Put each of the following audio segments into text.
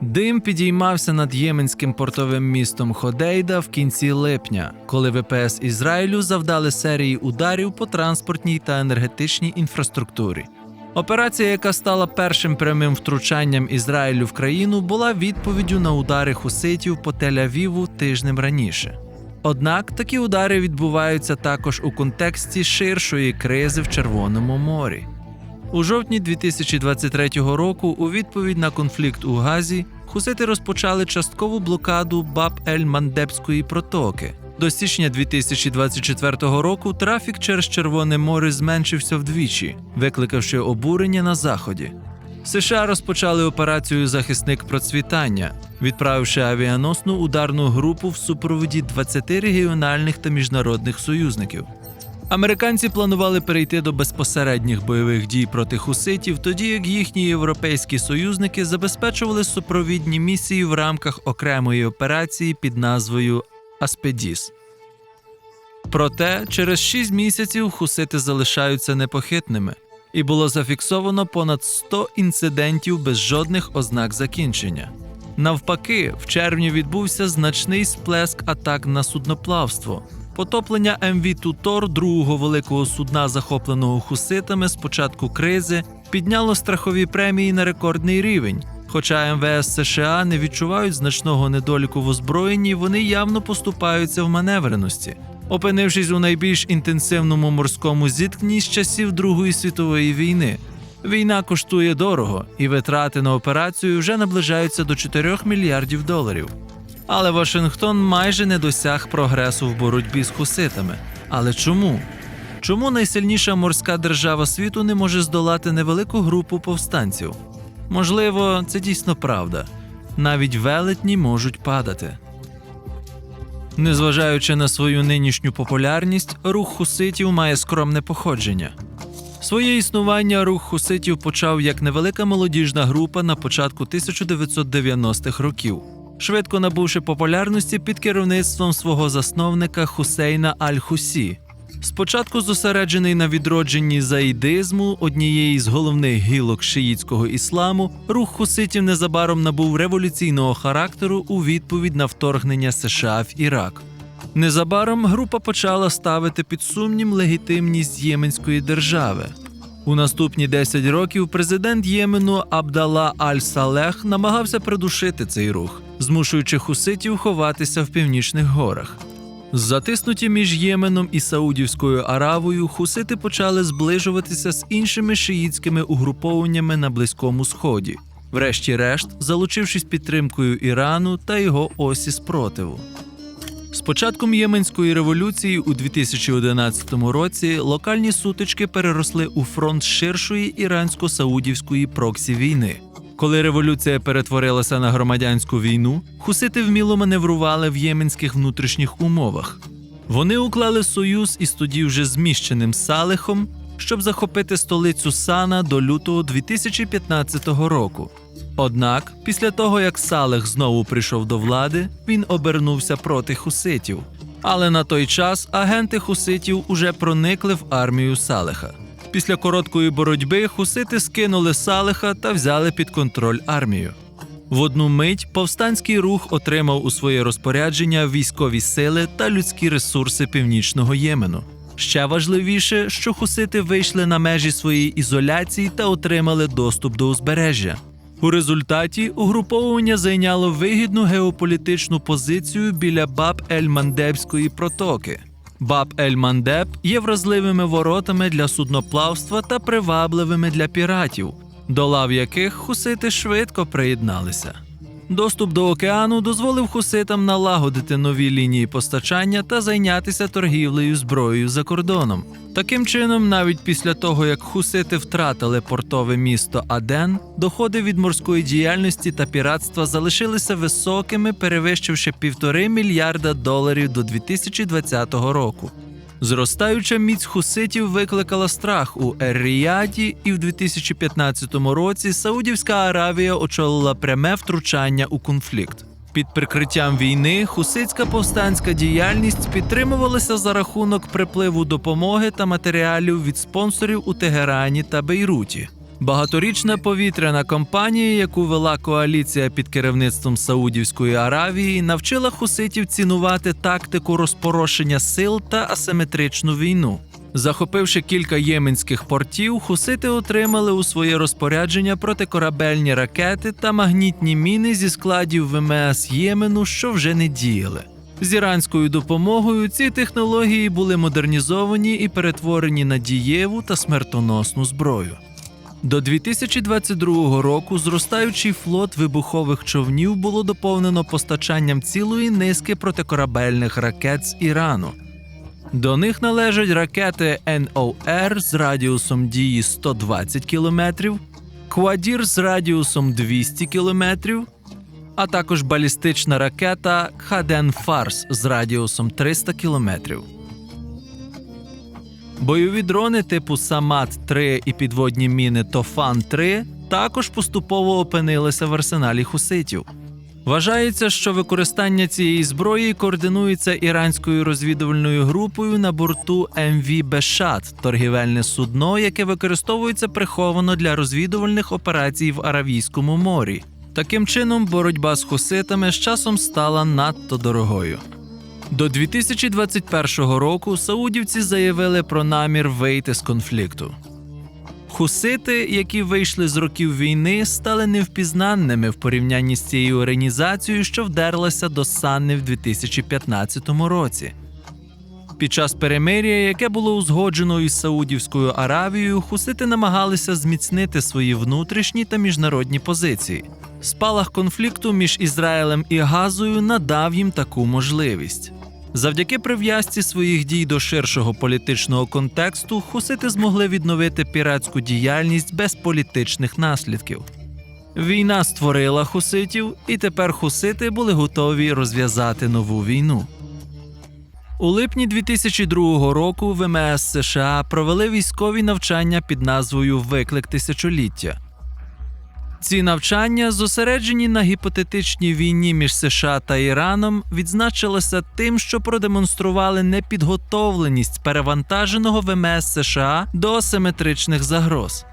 Дим підіймався над єменським портовим містом Ходейда в кінці липня, коли ВПС Ізраїлю завдали серії ударів по транспортній та енергетичній інфраструктурі. Операція, яка стала першим прямим втручанням Ізраїлю в країну, була відповіддю на удари хуситів по Тель-Авіву тижнем раніше. Однак такі удари відбуваються також у контексті ширшої кризи в Червоному морі. У жовтні 2023 року, у відповідь на конфлікт у Газі, хусити розпочали часткову блокаду Баб-ель-Мандебської протоки. До січня 2024 року трафік через Червоне море зменшився вдвічі, викликавши обурення на заході. США розпочали операцію Захисник процвітання, відправивши авіаносну ударну групу в супроводі 20 регіональних та міжнародних союзників. Американці планували перейти до безпосередніх бойових дій проти хуситів, тоді як їхні європейські союзники забезпечували супровідні місії в рамках окремої операції під назвою Аспедіс. Проте через 6 місяців хусити залишаються непохитними, і було зафіксовано понад 100 інцидентів без жодних ознак закінчення. Навпаки, в червні відбувся значний сплеск атак на судноплавство. Потоплення МВ Тутор, другого великого судна, захопленого хуситами з початку кризи, підняло страхові премії на рекордний рівень. Хоча МВС США не відчувають значного недоліку в озброєнні, вони явно поступаються в маневреності. Опинившись у найбільш інтенсивному морському зіткненні з часів Другої світової війни. Війна коштує дорого, і витрати на операцію вже наближаються до 4 мільярдів доларів. Але Вашингтон майже не досяг прогресу в боротьбі з хуситами. Але чому? Чому найсильніша морська держава світу не може здолати невелику групу повстанців? Можливо, це дійсно правда. Навіть велетні можуть падати. Незважаючи на свою нинішню популярність, рух хуситів має скромне походження. Своє існування рух хуситів почав як невелика молодіжна група на початку 1990-х років, швидко набувши популярності під керівництвом свого засновника Хусейна Аль-Хусі. Спочатку зосереджений на відродженні заїдизму, однієї з головних гілок шиїцького ісламу, рух хуситів незабаром набув революційного характеру у відповідь на вторгнення США в Ірак. Незабаром група почала ставити під сумнів легітимність Єменської держави. У наступні 10 років президент Ємену Абдалла Аль-Салех намагався придушити цей рух, змушуючи хуситів ховатися в північних горах. Затиснуті між Єменом і Саудівською Аравою, хусити почали зближуватися з іншими шиїцькими угрупованнями на Близькому Сході, врешті-решт, залучившись підтримкою Ірану та його осі спротиву. З початком Єменської революції у 2011 році локальні сутички переросли у фронт ширшої ірансько-саудівської проксі війни. Коли революція перетворилася на громадянську війну, хусити вміло маневрували в єменських внутрішніх умовах. Вони уклали союз із тоді вже зміщеним Салихом, щоб захопити столицю Сана до лютого 2015 року. Однак, після того як Салех знову прийшов до влади, він обернувся проти хуситів. Але на той час агенти хуситів уже проникли в армію Салеха. Після короткої боротьби хусити скинули Салеха та взяли під контроль армію. В одну мить повстанський рух отримав у своє розпорядження військові сили та людські ресурси північного Ємену. Ще важливіше, що хусити вийшли на межі своєї ізоляції та отримали доступ до узбережжя. У результаті угруповування зайняло вигідну геополітичну позицію біля Баб-ель-Мандебської протоки. Баб-ель-Мандеб є вразливими воротами для судноплавства та привабливими для піратів, до лав яких хусити швидко приєдналися. Доступ до океану дозволив хуситам налагодити нові лінії постачання та зайнятися торгівлею зброєю за кордоном. Таким чином, навіть після того, як хусити втратили портове місто Аден, доходи від морської діяльності та піратства залишилися високими, перевищивши півтори мільярда доларів до 2020 року. Зростаюча міць хуситів викликала страх у Ер-Ріяді, і в 2015 році Саудівська Аравія очолила пряме втручання у конфлікт. Під прикриттям війни хусицька повстанська діяльність підтримувалася за рахунок припливу допомоги та матеріалів від спонсорів у Тегерані та Бейруті. Багаторічна повітряна кампанія, яку вела коаліція під керівництвом Саудівської Аравії, навчила хуситів цінувати тактику розпорошення сил та асиметричну війну. Захопивши кілька єменських портів, хусити отримали у своє розпорядження протикорабельні ракети та магнітні міни зі складів ВМС Ємену, що вже не діяли. З іранською допомогою ці технології були модернізовані і перетворені на дієву та смертоносну зброю. До 2022 року зростаючий флот вибухових човнів було доповнено постачанням цілої низки протикорабельних ракет з Ірану. До них належать ракети НОР з радіусом дії 120 км, Квадір з радіусом 200 км, а також балістична ракета Хаден Фарс з радіусом 300 км. Бойові дрони типу Самат-3 і підводні міни Тофан-3 також поступово опинилися в арсеналі хуситів. Вважається, що використання цієї зброї координується іранською розвідувальною групою на борту МВ Бешат, торгівельне судно, яке використовується приховано для розвідувальних операцій в Аравійському морі. Таким чином, боротьба з хуситами з часом стала надто дорогою. До 2021 року саудівці заявили про намір вийти з конфлікту. Хусити, які вийшли з років війни, стали невпізнанними в порівнянні з цією організацією, що вдерлася до Санни в 2015 році. Під час перемир'я, яке було узгоджено із Саудівською Аравією, хусити намагалися зміцнити свої внутрішні та міжнародні позиції. Спалах конфлікту між Ізраїлем і Газою надав їм таку можливість. Завдяки прив'язці своїх дій до ширшого політичного контексту, хусити змогли відновити піратську діяльність без політичних наслідків. Війна створила хуситів, і тепер хусити були готові розв'язати нову війну. У липні 2002 року ВМС США провели військові навчання під назвою Виклик тисячоліття. Ці навчання, зосереджені на гіпотетичній війні між США та Іраном, відзначилися тим, що продемонстрували непідготовленість перевантаженого ВМС США до асиметричних загроз.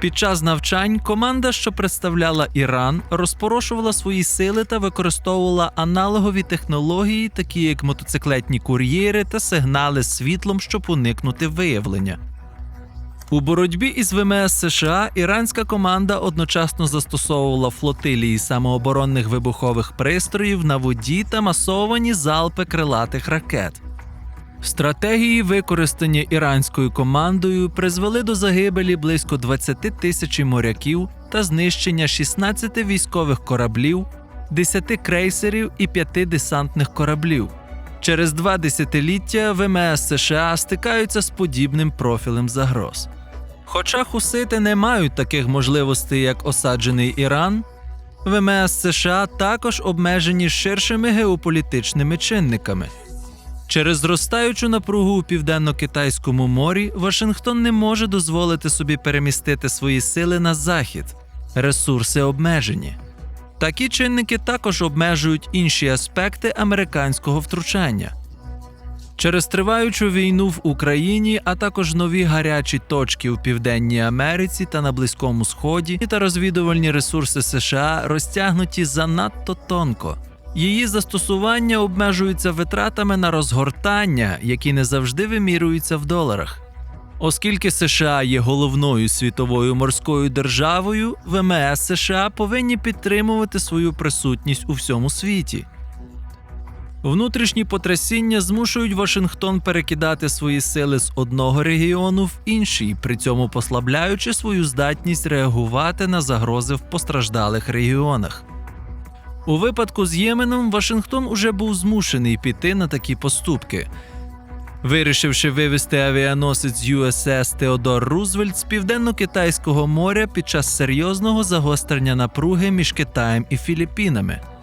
Під час навчань команда, що представляла Іран, розпорошувала свої сили та використовувала аналогові технології, такі як мотоциклетні кур'єри та сигнали світлом, щоб уникнути виявлення. У боротьбі із ВМС США іранська команда одночасно застосовувала флотилії самооборонних вибухових пристроїв на воді та масовані залпи крилатих ракет. Стратегії, використані іранською командою, призвели до загибелі близько 20 тисяч моряків та знищення 16 військових кораблів, 10 крейсерів і 5 десантних кораблів. Через два десятиліття ВМС США стикаються з подібним профілем загроз. Хоча хусити не мають таких можливостей, як осаджений Іран, ВМС США також обмежені ширшими геополітичними чинниками. Через зростаючу напругу у південно-китайському морі Вашингтон не може дозволити собі перемістити свої сили на захід. Ресурси обмежені. Такі чинники також обмежують інші аспекти американського втручання. Через триваючу війну в Україні, а також нові гарячі точки у Південній Америці та на Близькому Сході та розвідувальні ресурси США розтягнуті занадто тонко. Її застосування обмежується витратами на розгортання, які не завжди вимірюються в доларах. Оскільки США є головною світовою морською державою, ВМС США повинні підтримувати свою присутність у всьому світі. Внутрішні потрясіння змушують Вашингтон перекидати свої сили з одного регіону в інший, при цьому послабляючи свою здатність реагувати на загрози в постраждалих регіонах. У випадку з Єменом Вашингтон уже був змушений піти на такі поступки. Вирішивши вивести авіаносець USS Теодор Рузвельт з південно-китайського моря під час серйозного загострення напруги між Китаєм і Філіппінами.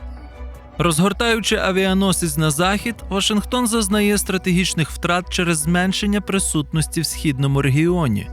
Розгортаючи авіаносець на захід, Вашингтон зазнає стратегічних втрат через зменшення присутності в східному регіоні.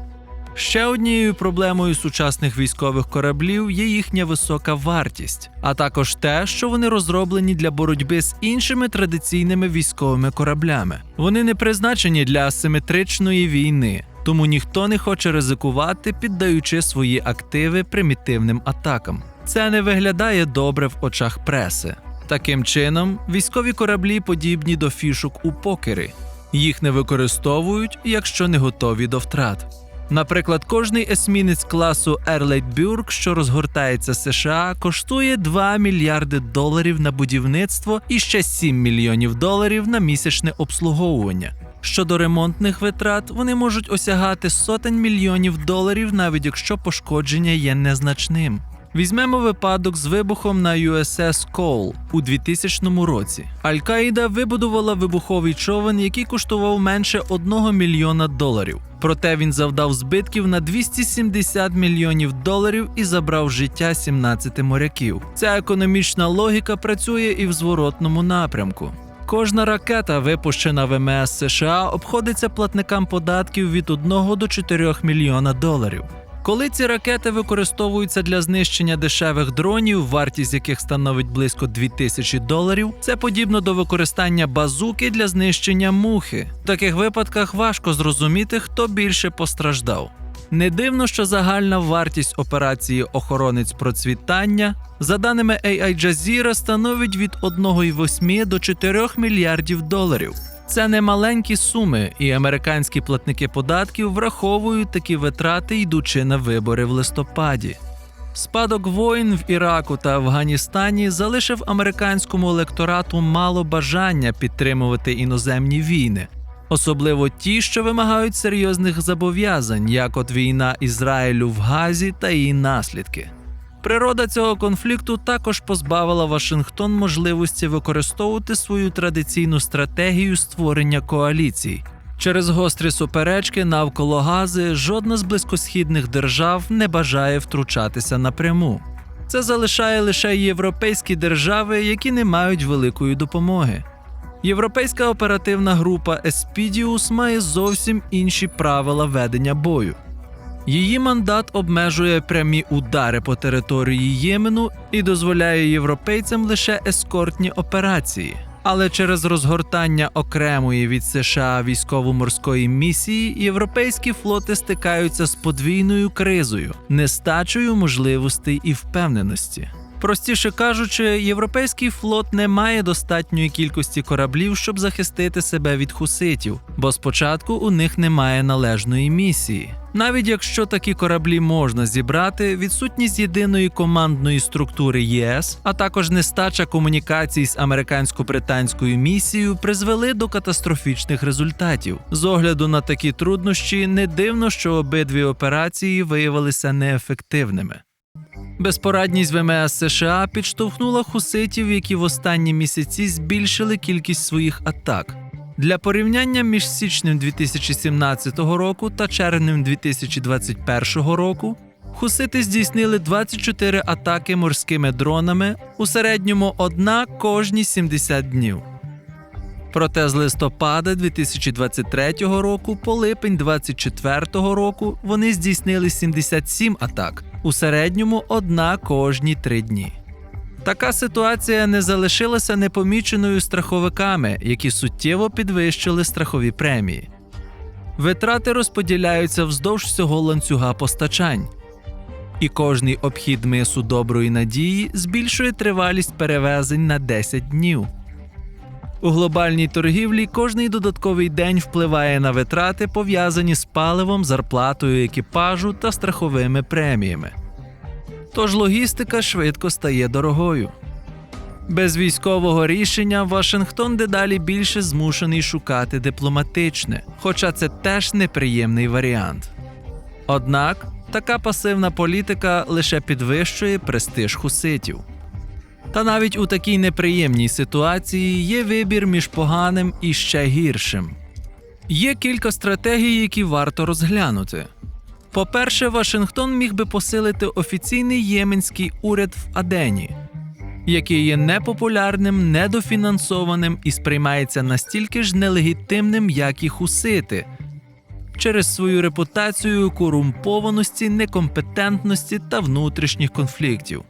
Ще однією проблемою сучасних військових кораблів є їхня висока вартість, а також те, що вони розроблені для боротьби з іншими традиційними військовими кораблями. Вони не призначені для асиметричної війни. тому ніхто не хоче ризикувати, піддаючи свої активи примітивним атакам. Це не виглядає добре в очах преси. Таким чином, військові кораблі подібні до фішок у покері. Їх не використовують, якщо не готові до втрат. Наприклад, кожний есмінець класу Ерлейтбюрг, що розгортається США, коштує 2 мільярди доларів на будівництво і ще 7 мільйонів доларів на місячне обслуговування. Щодо ремонтних витрат, вони можуть осягати сотень мільйонів доларів, навіть якщо пошкодження є незначним. Візьмемо випадок з вибухом на USS Cole у 2000 році. Аль-Каїда вибудувала вибуховий човен, який коштував менше 1 мільйона доларів. Проте він завдав збитків на 270 мільйонів доларів і забрав життя 17 моряків. Ця економічна логіка працює і в зворотному напрямку. Кожна ракета, випущена ВМС США, обходиться платникам податків від 1 до 4 мільйона доларів. Коли ці ракети використовуються для знищення дешевих дронів, вартість яких становить близько 2000 доларів, це подібно до використання базуки для знищення мухи. В таких випадках важко зрозуміти, хто більше постраждав. Не дивно, що загальна вартість операції охоронець процвітання, за даними AI Jazeera, становить від 1,8 до 4 мільярдів доларів. Це не маленькі суми, і американські платники податків враховують такі витрати, йдучи на вибори в листопаді. Спадок воїн в Іраку та Афганістані залишив американському електорату мало бажання підтримувати іноземні війни, особливо ті, що вимагають серйозних зобов'язань, як от війна Ізраїлю в Газі та її наслідки. Природа цього конфлікту також позбавила Вашингтон можливості використовувати свою традиційну стратегію створення коаліцій. Через гострі суперечки навколо Гази жодна з близькосхідних держав не бажає втручатися напряму. Це залишає лише європейські держави, які не мають великої допомоги. Європейська оперативна група Еспідіус має зовсім інші правила ведення бою. Її мандат обмежує прямі удари по території Ємену і дозволяє європейцям лише ескортні операції. Але через розгортання окремої від США військово-морської місії європейські флоти стикаються з подвійною кризою, нестачею можливостей і впевненості. Простіше кажучи, європейський флот не має достатньої кількості кораблів, щоб захистити себе від хуситів, бо спочатку у них немає належної місії. Навіть якщо такі кораблі можна зібрати, відсутність єдиної командної структури ЄС, а також нестача комунікацій з американсько-британською місією призвели до катастрофічних результатів. З огляду на такі труднощі, не дивно, що обидві операції виявилися неефективними. Безпорадність ВМС США підштовхнула хуситів, які в останні місяці збільшили кількість своїх атак. Для порівняння між січнем 2017 року та червнем 2021 року хусити здійснили 24 атаки морськими дронами, у середньому одна кожні 70 днів. Проте з листопада 2023 року по липень 2024 року вони здійснили 77 атак, у середньому одна кожні три дні. Така ситуація не залишилася непоміченою страховиками, які суттєво підвищили страхові премії. Витрати розподіляються вздовж всього ланцюга постачань, і кожний обхід мису доброї надії збільшує тривалість перевезень на 10 днів. У глобальній торгівлі кожний додатковий день впливає на витрати, пов'язані з паливом, зарплатою екіпажу та страховими преміями. Тож логістика швидко стає дорогою. Без військового рішення Вашингтон дедалі більше змушений шукати дипломатичне, хоча це теж неприємний варіант. Однак така пасивна політика лише підвищує престиж хуситів. Та навіть у такій неприємній ситуації є вибір між поганим і ще гіршим. Є кілька стратегій, які варто розглянути. По-перше, Вашингтон міг би посилити офіційний єменський уряд в Адені, який є непопулярним, недофінансованим і сприймається настільки ж нелегітимним, як і хусити, через свою репутацію корумпованості, некомпетентності та внутрішніх конфліктів.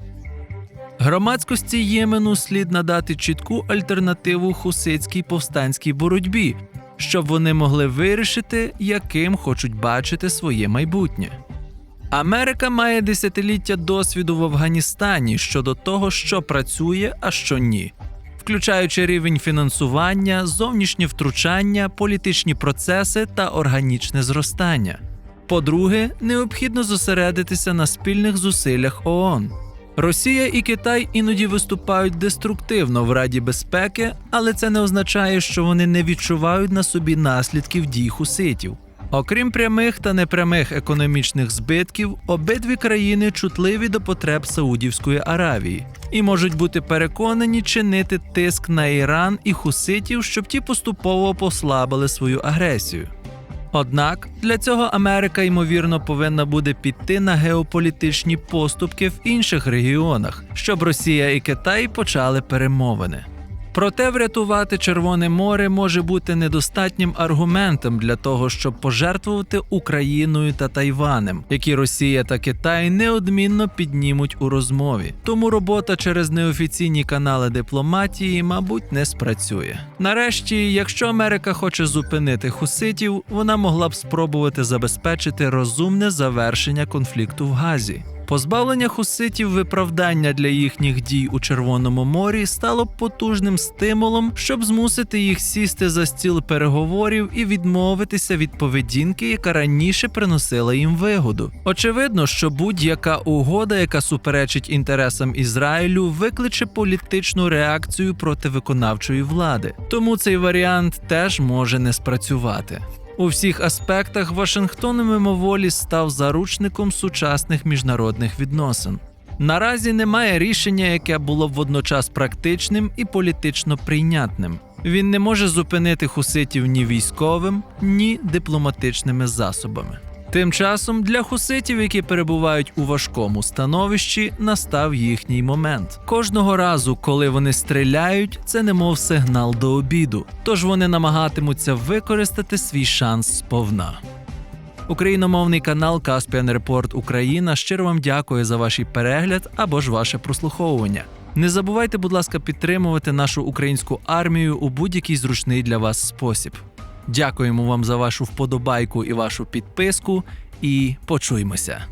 Громадськості Ємену слід надати чітку альтернативу хуситській повстанській боротьбі, щоб вони могли вирішити, яким хочуть бачити своє майбутнє. Америка має десятиліття досвіду в Афганістані щодо того, що працює, а що ні, включаючи рівень фінансування, зовнішнє втручання, політичні процеси та органічне зростання. По-друге, необхідно зосередитися на спільних зусиллях ООН. Росія і Китай іноді виступають деструктивно в Раді безпеки, але це не означає, що вони не відчувають на собі наслідків дій хуситів. Окрім прямих та непрямих економічних збитків, обидві країни чутливі до потреб Саудівської Аравії і можуть бути переконані чинити тиск на Іран і хуситів, щоб ті поступово послабили свою агресію. Однак для цього Америка ймовірно повинна буде піти на геополітичні поступки в інших регіонах, щоб Росія і Китай почали перемовини. Проте врятувати Червоне море може бути недостатнім аргументом для того, щоб пожертвувати Україною та Тайванем, які Росія та Китай неодмінно піднімуть у розмові. Тому робота через неофіційні канали дипломатії, мабуть, не спрацює. Нарешті, якщо Америка хоче зупинити хуситів, вона могла б спробувати забезпечити розумне завершення конфлікту в Газі. Позбавлення хуситів виправдання для їхніх дій у Червоному морі стало потужним стимулом, щоб змусити їх сісти за стіл переговорів і відмовитися від поведінки, яка раніше приносила їм вигоду. Очевидно, що будь-яка угода, яка суперечить інтересам Ізраїлю, викличе політичну реакцію проти виконавчої влади. Тому цей варіант теж може не спрацювати. У всіх аспектах Вашингтон мимоволі став заручником сучасних міжнародних відносин. Наразі немає рішення, яке було б водночас практичним і політично прийнятним. Він не може зупинити хуситів ні військовим, ні дипломатичними засобами. Тим часом для хуситів, які перебувають у важкому становищі, настав їхній момент. Кожного разу, коли вони стріляють, це немов сигнал до обіду. Тож вони намагатимуться використати свій шанс сповна. Україномовний канал Caspian Report Україна щиро вам дякує за ваш перегляд або ж ваше прослуховування. Не забувайте, будь ласка, підтримувати нашу українську армію у будь-який зручний для вас спосіб. Дякуємо вам за вашу вподобайку і вашу підписку, і почуємося.